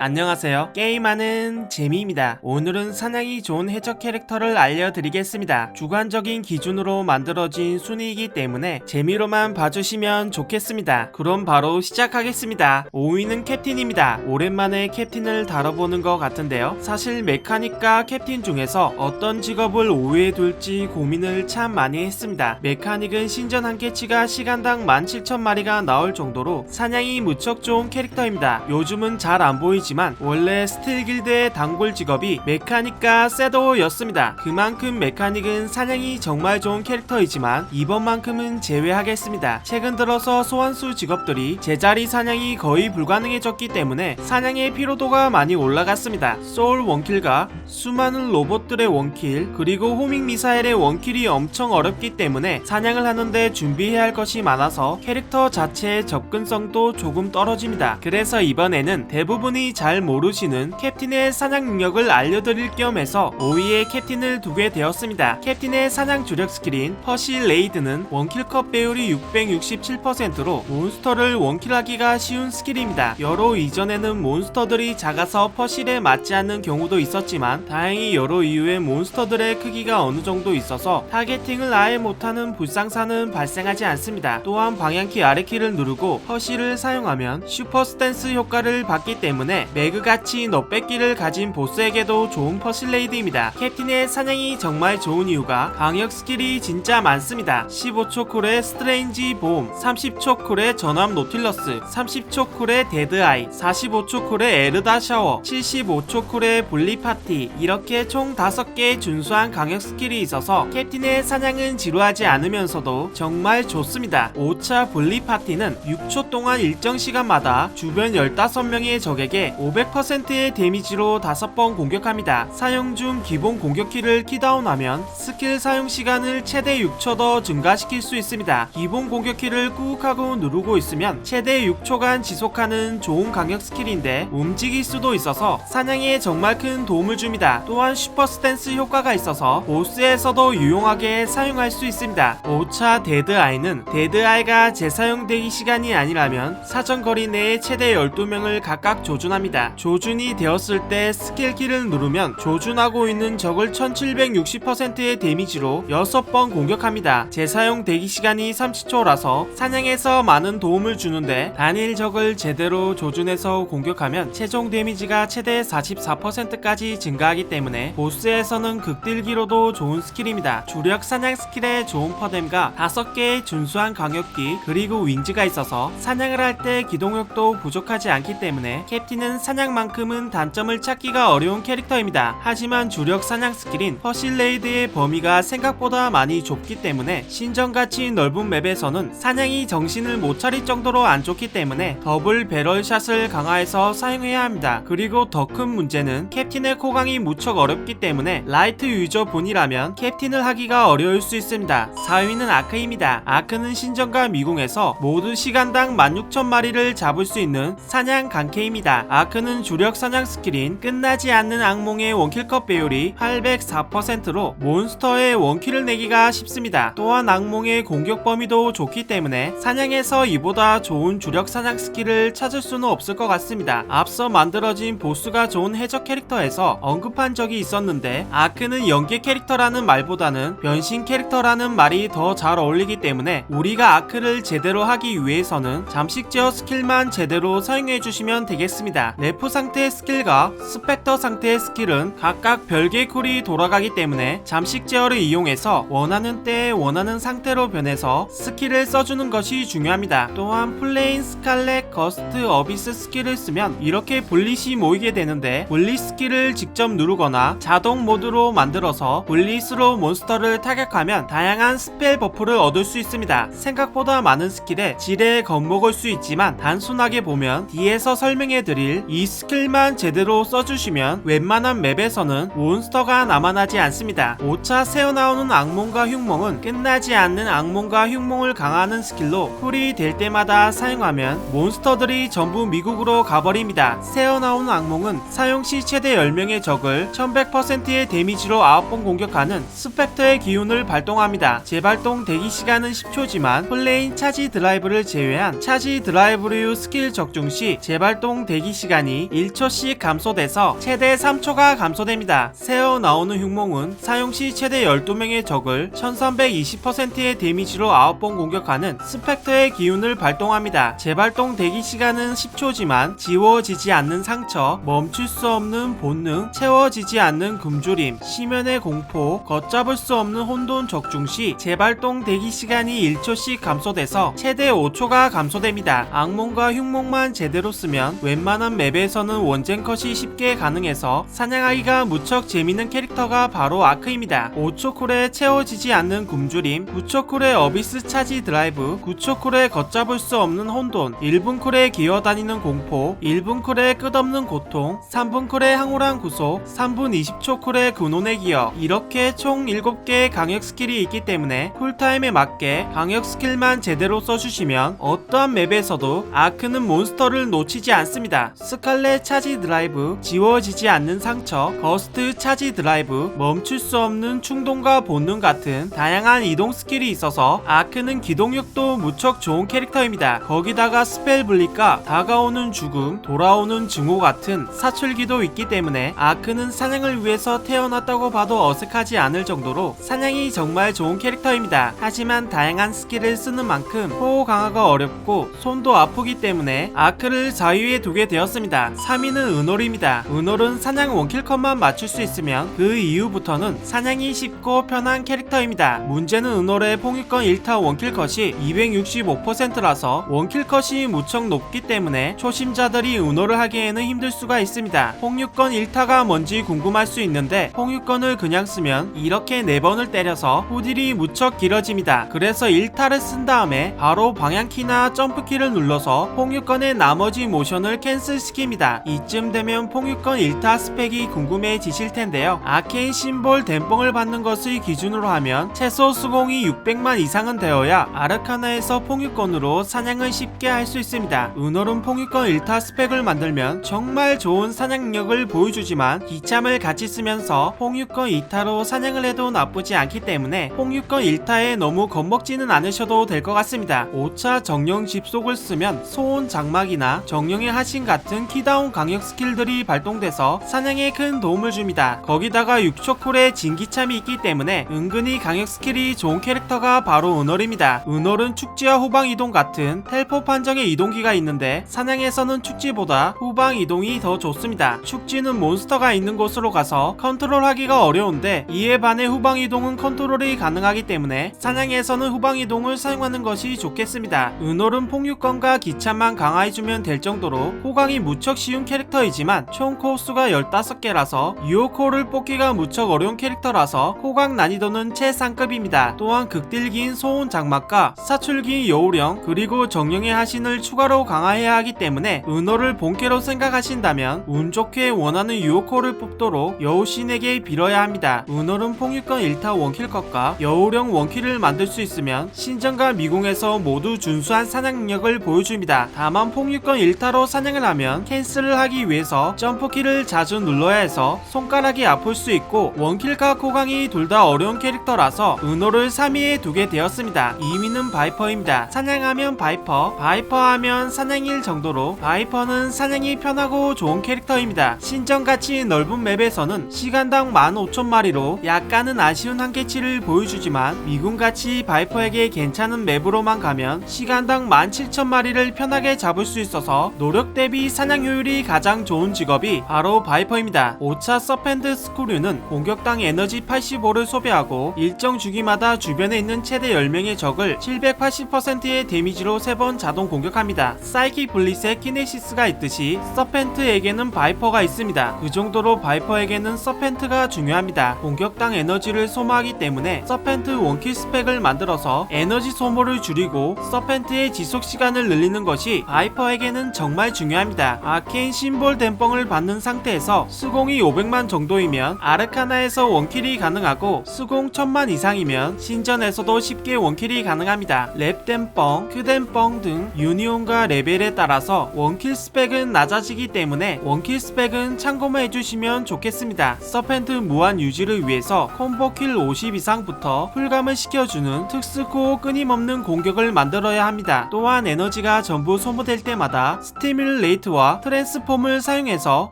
안녕하세요. 게임하는 재미입니다. 오늘은 사냥이 좋은 해적 캐릭터를 알려드리겠습니다. 주관적인 기준으로 만들어진 순위이기 때문에 재미로만 봐주시면 좋겠습니다. 그럼 바로 시작하겠습니다. 5위는 캡틴입니다. 오랜만에 캡틴을 다뤄보는 것 같은데요. 사실 메카닉과 캡틴 중에서 어떤 직업을 5위에 둘지 고민을 참 많이 했습니다. 메카닉은 신전 한계치가 시간당 17,000마리가 나올 정도로 사냥이 무척 좋은 캐릭터입니다. 요즘은 잘 안 보이지 만 원래 스틸 길드의 단골 직업이 메카닉과 셋도였습니다. 그만큼 메카닉은 사냥이 정말 좋은 캐릭터이지만 이번만큼은 제외하겠습니다. 최근 들어서 소환수 직업들이 제자리 사냥이 거의 불가능해졌기 때문에 사냥의 피로도가 많이 올라갔습니다. 소울 원킬과 수많은 로봇들의 원킬 그리고 호밍 미사일의 원킬이 엄청 어렵기 때문에 사냥을 하는데 준비해야 할 것이 많아서 캐릭터 자체의 접근성도 조금 떨어집니다. 그래서 이번에는 대부분이 잘 모르시는 캡틴의 사냥 능력을 알려드릴 겸 해서 5위에 캡틴을 두게 되었습니다. 캡틴의 사냥 주력 스킬인 퍼시 레이드는 원킬컷 배율이 667%로 몬스터를 원킬하기가 쉬운 스킬입니다. 여러 이전에는 몬스터들이 작아서 퍼실에 맞지 않는 경우도 있었지만 다행히 여러 이후에 몬스터들의 크기가 어느 정도 있어서 타겟팅을 아예 못하는 불상사는 발생하지 않습니다. 또한 방향키 아래키를 누르고 퍼실을 사용하면 슈퍼 스탠스 효과를 받기 때문에 매그같이 너뺏기를 가진 보스에게도 좋은 퍼실레이드입니다. 캡틴의 사냥이 정말 좋은 이유가 방역 스킬이 진짜 많습니다. 15초 쿨의 스트레인지 봄, 30초 쿨의 전함 노틸러스, 30초 쿨의 데드아이, 45초 쿨의 에르다 샤워, 75초 쿨의 분리 파티 이렇게 총 5개의 준수한 강력 스킬이 있어서 캡틴의 사냥은 지루하지 않으면서도 정말 좋습니다. 5차 분리 파티는 6초 동안 일정 시간마다 주변 15명의 적에게 500%의 데미지로 5번 공격합니다. 사용 중 기본 공격키를 키다운하면 스킬 사용 시간을 최대 6초 더 증가시킬 수 있습니다. 기본 공격키를 꾹 하고 누르고 있으면 최대 6초간 지속하는 좋은 강력 스킬인데 움직일 수도 있어서 사냥에 정말 큰 도움을 줍니다. 또한 슈퍼 스탠스 효과가 있어서 보스에서도 유용하게 사용할 수 있습니다. 5차 데드아이는 데드아이가 재사용되기 시간이 아니라면 사정거리 내에 최대 12명을 각각 조준합니다. 조준이 되었을 때 스킬 키를 누르면 조준하고 있는 적을 1760%의 데미지로 6번 공격합니다. 재사용 대기 시간이 30초라서 사냥에서 많은 도움을 주는데 단일 적을 제대로 조준해서 공격하면 최종 데미지가 최대 44%까지 증가하기 때문에 보스에서는 극딜기로도 좋은 스킬입니다. 주력 사냥 스킬에 좋은 퍼뎀과 5개의 준수한 강력기 그리고 윈즈가 있어서 사냥을 할 때 기동력도 부족하지 않기 때문에 캡틴은 사냥만큼은 단점을 찾기가 어려운 캐릭터입니다. 하지만 주력 사냥 스킬인 퍼실레이드의 범위가 생각보다 많이 좁기 때문에 신전같이 넓은 맵에서는 사냥이 정신을 못 차릴 정도로 안 좋기 때문에 더블 배럴샷을 강화해서 사용해야 합니다. 그리고 더 큰 문제는 캡틴의 코강이 무척 어렵기 때문에 라이트 유저분이라면 캡틴을 하기가 어려울 수 있습니다. 4위는 아크입니다. 아크는 신전과 미궁에서 모두 시간당 16,000마리를 잡을 수 있는 사냥 강캐입니다. 아크 는 주력 사냥 스킬인 끝나지 않는 악몽의 원킬컷 배율이 804%로 몬스터의 원킬을 내기가 쉽습니다. 또한 악몽의 공격 범위도 좋기 때문에 사냥에서 이보다 좋은 주력 사냥 스킬을 찾을 수는 없을 것 같습니다. 앞서 만들어진 보스가 좋은 해적 캐릭터에서 언급한 적이 있었는데 아크는 연계 캐릭터라는 말보다는 변신 캐릭터라는 말이 더 잘 어울리기 때문에 우리가 아크를 제대로 하기 위해서는 잠식 제어 스킬만 제대로 사용해 주시면 되겠습니다. 네프 상태의 스킬과 스펙터 상태의 스킬은 각각 별개의 쿨이 돌아가기 때문에 잠식 제어를 이용해서 원하는 때에 원하는 상태로 변해서 스킬을 써주는 것이 중요합니다. 또한 플레인 스칼렛 거스트 어비스 스킬을 쓰면 이렇게 볼릿이 모이게 되는데 볼릿 스킬을 직접 누르거나 자동 모드로 만들어서 볼릿으로 몬스터를 타격하면 다양한 스펠 버프를 얻을 수 있습니다. 생각보다 많은 스킬에 지뢰에 겁먹을 수 있지만 단순하게 보면 뒤에서 설명해 드릴 이 스킬만 제대로 써주시면 웬만한 맵에서는 몬스터가 남아나지 않습니다. 5차 새어나오는 악몽과 흉몽은 끝나지 않는 악몽과 흉몽을 강화하는 스킬로 쿨이 될 때마다 사용하면 몬스터들이 전부 미국으로 가버립니다. 새어나오는 악몽은 사용 시 최대 10명의 적을 1100%의 데미지로 9번 공격하는 스펙터의 기운을 발동합니다. 재발동 대기 시간은 10초지만 플레인 차지 드라이브를 제외한 차지 드라이브류 스킬 적중 시 재발동 대기 시간 시간이 1초씩 감소돼서 최대 3초가 감소됩니다. 새어 나오는 흉몽은 사용 시 최대 12명의 적을 1320%의 데미지로 9번 공격하는 스펙터의 기운을 발동합니다. 재발동 대기 시간은 10초지만 지워지지 않는 상처, 멈출 수 없는 본능, 채워지지 않는 굶주림, 시면의 공포, 걷잡을 수 없는 혼돈 적중 시 재발동 대기 시간이 1초씩 감소돼서 최대 5초가 감소됩니다. 악몽과 흉몽만 제대로 쓰면 웬만한 맵에서는 원젠 컷이 쉽게 가능해서 사냥하기가 무척 재밌는 캐릭터가 바로 아크입니다. 5초 쿨에 채워지지 않는 굶주림, 9초 쿨에 어비스 차지 드라이브, 9초 쿨에 걷잡을 수 없는 혼돈, 1분 쿨에 기어다니는 공포, 1분 쿨에 끝없는 고통, 3분 쿨에 황홀한 구속, 3분 20초 쿨에 근원의 기어 이렇게 총 7개의 강력 스킬이 있기 때문에 쿨타임에 맞게 강력 스킬만 제대로 써주시면 어떠한 맵에서도 아크는 몬스터를 놓치지 않습니다. 스칼렛 차지 드라이브, 지워지지 않는 상처, 거스트 차지 드라이브, 멈출 수 없는 충동과 본능 같은 다양한 이동 스킬이 있어서 아크는 기동력도 무척 좋은 캐릭터입니다. 거기다가 스펠 블리과 다가오는 죽음, 돌아오는 증오 같은 사출기도 있기 때문에 아크는 사냥을 위해서 태어났다고 봐도 어색하지 않을 정도로 사냥이 정말 좋은 캐릭터입니다. 하지만 다양한 스킬을 쓰는 만큼 호호 강화가 어렵고 손도 아프기 때문에 아크를 4위에 두게 되었습니다. 3위는 은홀입니다. 은홀은 사냥 원킬컷만 맞출 수 있으면 그 이후부터는 사냥이 쉽고 편한 캐릭터입니다. 문제는 은홀의 폭유권 1타 원킬컷이 265%라서 원킬컷이 무척 높기 때문에 초심자들이 은홀을 하기에는 힘들 수가 있습니다. 폭유권 1타가 뭔지 궁금할 수 있는데 폭유권을 그냥 쓰면 이렇게 4번을 때려서 후딜이 무척 길어집니다. 그래서 1타를 쓴 다음에 바로 방향키나 점프키를 눌러서 폭유권의 나머지 모션을 캔슬 시킵니다. 이쯤 되면 폭유권 1타 스펙이 궁금해지실 텐데요. 아케인 심볼 댐뽕을 받는 것을 기준으로 하면 최소 수공이 600만 이상은 되어야 아르카나에서 폭유권으로 사냥을 쉽게 할 수 있습니다. 은월은 폭유권 1타 스펙을 만들면 정말 좋은 사냥 능력을 보여주지만 기참을 같이 쓰면서 폭유권 2타로 사냥을 해도 나쁘지 않기 때문에 폭유권 1타에 너무 겁먹지는 않으셔도 될 것 같습니다. 5차 정령 집속을 쓰면 소온 장막이나 정령의 하신 같은 키다운 강력 스킬들이 발동돼서 사냥에 큰 도움을 줍니다. 거기다가 6초 쿨에 진기참이 있기 때문에 은근히 강력 스킬이 좋은 캐릭터가 바로 은월입니다. 은월은 축지와 후방 이동 같은 텔포 판정의 이동기가 있는데 사냥에서는 축지보다 후방 이동이 더 좋습니다. 축지는 몬스터가 있는 곳으로 가서 컨트롤하기가 어려운데 이에 반해 후방 이동은 컨트롤이 가능하기 때문에 사냥에서는 후방 이동을 사용하는 것이 좋겠습니다. 은월은 폭육권과 기차만 강화해주면 될 정도로 호강이 무척 쉬운 캐릭터이지만 총 코수가 15개라서 유오코를 뽑기가 무척 어려운 캐릭터라서 호강 난이도는 최상급입니다. 또한 극딜기인 소온 장막과 사출기인 여우령 그리고 정령의 하신을 추가로 강화해야 하기 때문에 은호를 본캐로 생각하신다면 운 좋게 원하는 유오코를 뽑도록 여우신에게 빌어야 합니다. 은호는 폭유권 1타 원킬컷과 여우령 원킬을 만들 수 있으면 신전과 미궁에서 모두 준수한 사냥 능력을 보여줍니다. 다만 폭유권 1타로 사냥을 하면 캔슬을 하기 위해서 점프키를 자주 눌러야 해서 손가락이 아플 수 있고 원킬과 코강이 둘 다 어려운 캐릭터라서 은호를 3위에 두게 되었습니다. 2위는 바이퍼입니다. 사냥하면 바이퍼, 바이퍼 하면 사냥일 정도로 바이퍼는 사냥이 편하고 좋은 캐릭터입니다. 신전같이 넓은 맵에서는 시간당 15,000마리로 약간은 아쉬운 한계치를 보여주지만 미군같이 바이퍼에게 괜찮은 맵으로만 가면 시간당 17,000마리를 편하게 잡을 수 있어서 노력 대비 사냥 효율이 가장 좋은 직업이 바로 바이퍼입니다. 5차 서펜드 스크류는 공격당 에너지 85를 소비하고 일정 주기마다 주변에 있는 최대 10명의 적을 780%의 데미지로 3번 자동 공격합니다. 사이킥 블리스의 키네시스가 있듯이 서펜트에게는 바이퍼가 있습니다. 그 정도로 바이퍼에게는 서펜트가 중요합니다. 공격당 에너지를 소모하기 때문에 서펜트 원킬 스펙을 만들어서 에너지 소모를 줄이고 서펜트의 지속 시간을 늘리는 것이 바이퍼에게는 정말 중요합니다. 아케인 심볼 댐뻥을 받는 상태에서 수공이 500만 정도이면 아르카나에서 원킬이 가능하고 수공 1000만 이상이면 신전에서도 쉽게 원킬이 가능합니다. 랩 댐뻥, 큐 댐뻥 등 유니온과 레벨에 따라서 원킬 스펙은 낮아지기 때문에 원킬 스펙은 참고만 해주시면 좋겠습니다. 서펜트 무한 유지를 위해서 콤보킬 50 이상부터 풀감을 시켜주는 특수코어 끊임없는 공격을 만들어야 합니다. 또한 에너지가 전부 소모될 때마다 스티뮬레이트와 스킬과 트랜스폼을 사용해서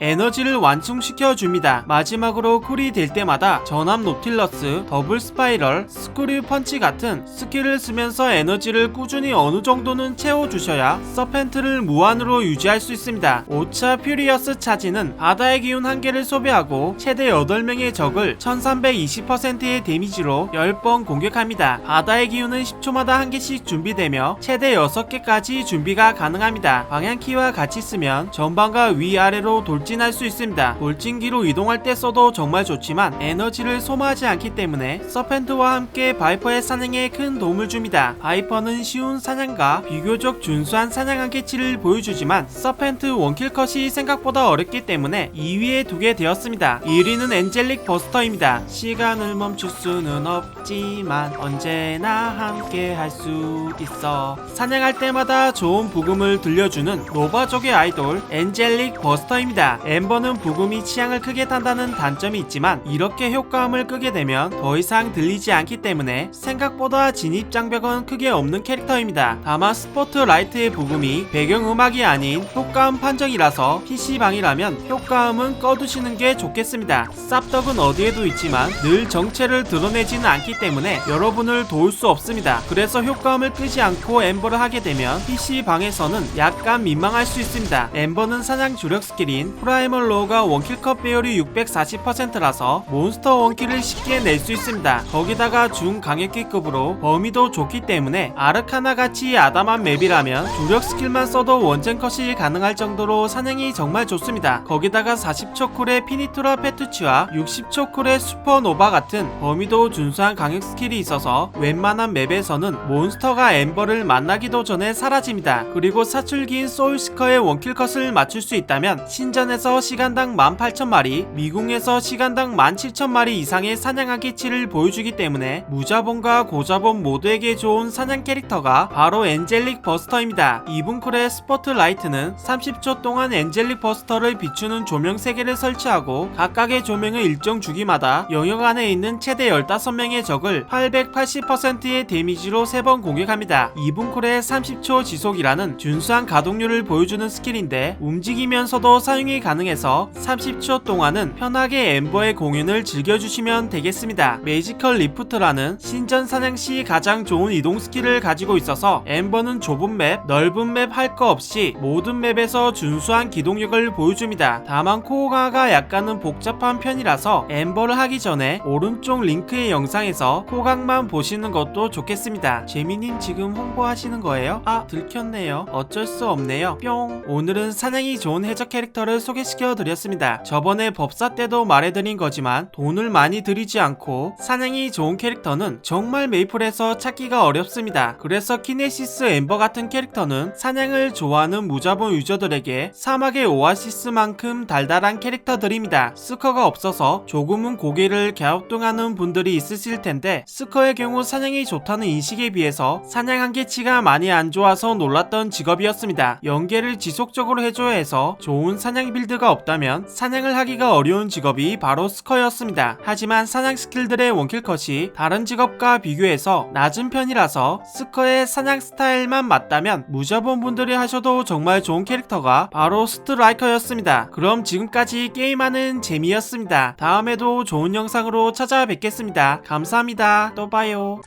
에너지를 완충시켜 줍니다. 마지막으로 쿨이 될 때마다 전압 노틸러스, 더블 스파이럴, 스크류 펀치 같은 스킬을 쓰면서 에너지를 꾸준히 어느 정도는 채워 주셔야 서펜트를 무한으로 유지할 수 있습니다. 5차 퓨리어스 차지는 바다의 기운 한 개를 소비하고 최대 8명의 적을 1320%의 데미지로 10번 공격합니다. 바다의 기운은 10초마다 한 개씩 준비되며 최대 6개까지 준비가 가능합니다. 방향키와 같이 쓰면 전방과 위아래로 돌진할 수 있습니다. 돌진기로 이동할 때 써도 정말 좋지만 에너지를 소모하지 않기 때문에 서펜트와 함께 바이퍼의 사냥에 큰 도움을 줍니다. 바이퍼는 쉬운 사냥과 비교적 준수한 사냥 한계치를 보여주지만 서펜트 원킬 컷이 생각보다 어렵기 때문에 2위에 두게 되었습니다. 1위는 엔젤릭 버스터입니다. 시간을 멈출 수는 없지만 언제나 함께 할 수 있어. 사냥할 때마다 좋은 부금을 들려주는 노바족의 아이돌 엔젤릭 버스터입니다. 엠버는 부금이 취향을 크게 탄다는 단점이 있지만 이렇게 효과음을 끄게 되면 더 이상 들리지 않기 때문에 생각보다 진입 장벽은 크게 없는 캐릭터입니다. 다만 스포트라이트의 부금이 배경음악이 아닌 효과음 판정이라서 PC방이라면 효과음은 꺼두시는 게 좋겠습니다. 쌉덕은 어디에도 있지만 늘 정체를 드러내지는 않기 때문에 여러분을 도울 수 없습니다. 그래서 효과음을 끄지 않고 엠버를 하게 되면 PC방에서는 약간 민망할 수 있습니다. 엠버는 사냥 주력 스킬인 프라이멀 로우가 원킬컷 배율이 640%라서 몬스터 원킬을 쉽게 낼 수 있습니다. 거기다가 중강력기급으로 범위도 좋기 때문에 아르카나 같이 아담한 맵이라면 주력 스킬만 써도 원젠 컷이 가능할 정도로 사냥이 정말 좋습니다. 거기다가 40초 쿨의 피니투라 페투치와 60초 쿨의 슈퍼노바 같은 범위도 준수한 강력 스킬이 있어서 웬만한 맵에서는 몬스터가 엠버를 만나기도 전에 사라집니다. 그리고 사출기인 소울시커의 원킬 컷을 맞출 수 있다면 신전에서 시간당 18,000마리, 미궁에서 시간당 17,000마리 이상의 사냥 한계치를 보여주기 때문에 무자본과 고자본 모두에게 좋은 사냥 캐릭터가 바로 엔젤릭 버스터입니다. 이분쿨의 스포트라이트는 30초 동안 엔젤릭 버스터를 비추는 조명 3개를 설치하고 각각의 조명을 일정 주기마다 영역 안에 있는 최대 15명의 적을 880%의 데미지로 3번 공격합니다. 이분쿨의 30초 지속이라는 준수한 가동률을 보여주는 스킬인데 움직이면서도 사용이 가능해서 30초 동안은 편하게 엠버의 공연을 즐겨주시면 되겠습니다. 매지컬 리프트라는 신전 사냥 시 가장 좋은 이동 스킬을 가지고 있어서 엠버는 좁은 맵, 넓은 맵 할 거 없이 모든 맵에서 준수한 기동력을 보여줍니다. 다만 코어가가 약간은 복잡한 편이라서 엠버를 하기 전에 오른쪽 링크의 영상에서 코각만 보시는 것도 좋겠습니다. 재미님 지금 홍보하시는 거예요? 아 들켰네요. 어쩔 수 없네요. 뿅. 오늘 은 사냥이 좋은 해적 캐릭터를 소개시켜 드렸습니다. 저번에 법사 때도 말해드린 거지만 돈을 많이 들이지 않고 사냥이 좋은 캐릭터는 정말 메이플에서 찾기가 어렵습니다. 그래서 키네시스 엠버 같은 캐릭터는 사냥을 좋아하는 무자본 유저들에게 사막의 오아시스만큼 달달한 캐릭터들입니다. 스커가 없어서 조금은 고개를 갸우뚱하는 분들이 있으실 텐데 스커의 경우 사냥이 좋다는 인식에 비해서 사냥 한계치가 많이 안 좋아서 놀랐던 직업이었습니다. 연계를 지속 적으로 해줘야 해서 좋은 사냥 빌드가 없다면 사냥을 하기가 어려운 직업이 바로 스커였습니다. 하지만 사냥 스킬들의 원킬 컷이 다른 직업과 비교해서 낮은 편이라서 스커의 사냥 스타일만 맞다면 무자본 분들이 하셔도 정말 좋은 캐릭터가 바로 스트라이커였습니다. 그럼 지금까지 게임하는 재미였습니다. 다음에도 좋은 영상으로 찾아뵙겠습니다. 감사합니다. 또 봐요.